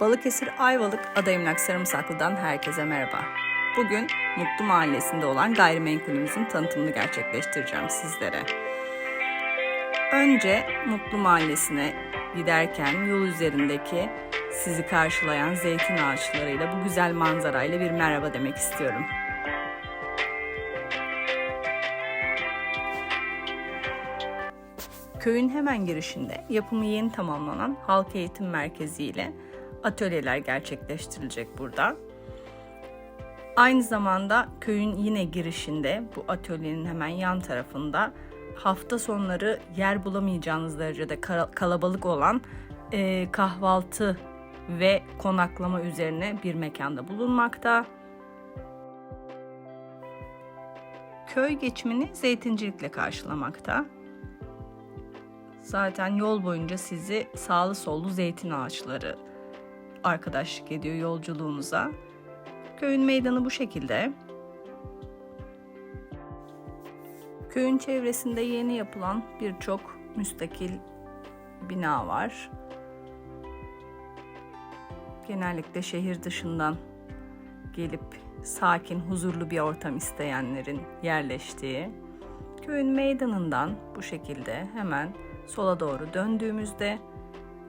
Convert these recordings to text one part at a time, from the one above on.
Balıkesir Ayvalık Adayımlak Sarımsaklı'dan herkese merhaba. Bugün Mutlu Mahallesi'nde olan gayrimenkulümüzün tanıtımını gerçekleştireceğim sizlere. Önce Mutlu Mahallesi'ne giderken yol üzerindeki sizi karşılayan zeytin ağaçlarıyla bu güzel manzarayla bir merhaba demek istiyorum. Köyün hemen girişinde yapımı yeni tamamlanan halk eğitim merkezi ile atölyeler gerçekleştirilecek burada. Aynı zamanda köyün yine girişinde bu atölyenin hemen yan tarafında hafta sonları yer bulamayacağınız derecede kalabalık olan e, kahvaltı ve konaklama üzerine bir mekanda bulunmakta. Köy geçimini zeytincilikle karşılamakta. Zaten yol boyunca sizi sağlı sollu zeytin ağaçları arkadaşlık ediyor yolculuğunuza. Köyün meydanı bu şekilde. Köyün çevresinde yeni yapılan birçok müstakil bina var. Genellikle şehir dışından gelip sakin, huzurlu bir ortam isteyenlerin yerleştiği. Köyün meydanından bu şekilde hemen sola doğru döndüğümüzde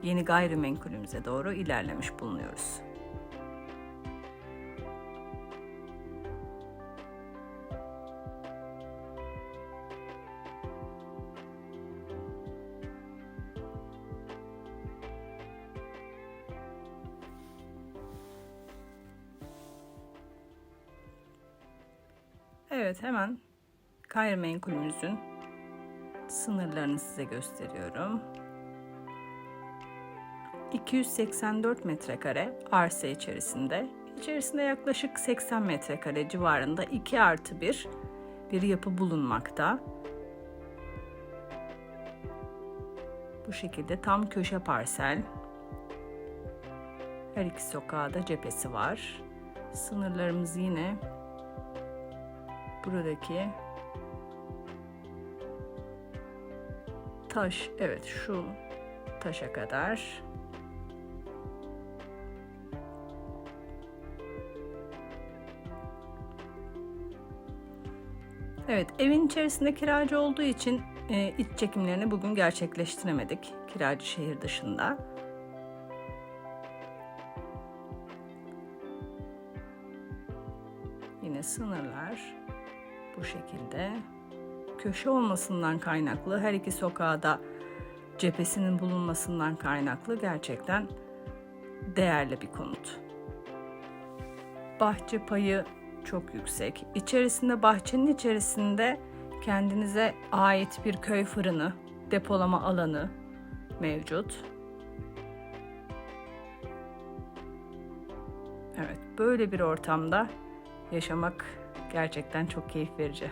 yeni gayrimenkulümüze doğru ilerlemiş bulunuyoruz. Evet hemen gayrimenkulümüzün sınırlarını size gösteriyorum. 284 metrekare arsa içerisinde. İçerisinde yaklaşık 80 metrekare civarında 2 artı 1 bir yapı bulunmakta. Bu şekilde tam köşe parsel. Her iki sokağa da cephesi var. Sınırlarımız yine buradaki taş evet şu taşa kadar Evet, evin içerisinde kiracı olduğu için e, iç çekimlerini bugün gerçekleştiremedik. Kiracı şehir dışında. Yine sınırlar bu şekilde. Köşe olmasından kaynaklı her iki sokağa da cephesinin bulunmasından kaynaklı gerçekten değerli bir konut. Bahçe payı çok yüksek. İçerisinde bahçenin içerisinde kendinize ait bir köy fırını, depolama alanı mevcut. Evet, böyle bir ortamda yaşamak gerçekten çok keyif verici.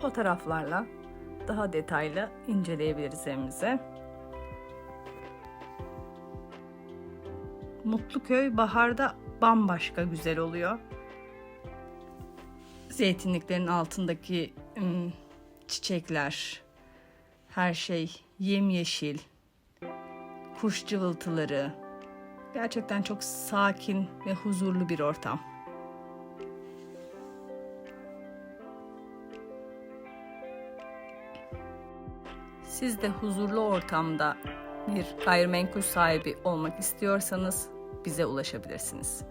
Fotoğraflarla daha detaylı inceleyebiliriz evimizi. Mutluköy baharda bambaşka güzel oluyor. Zeytinliklerin altındaki çiçekler, her şey yemyeşil, kuş cıvıltıları. Gerçekten çok sakin ve huzurlu bir ortam. Siz de huzurlu ortamda bir gayrimenkul sahibi olmak istiyorsanız bize ulaşabilirsiniz.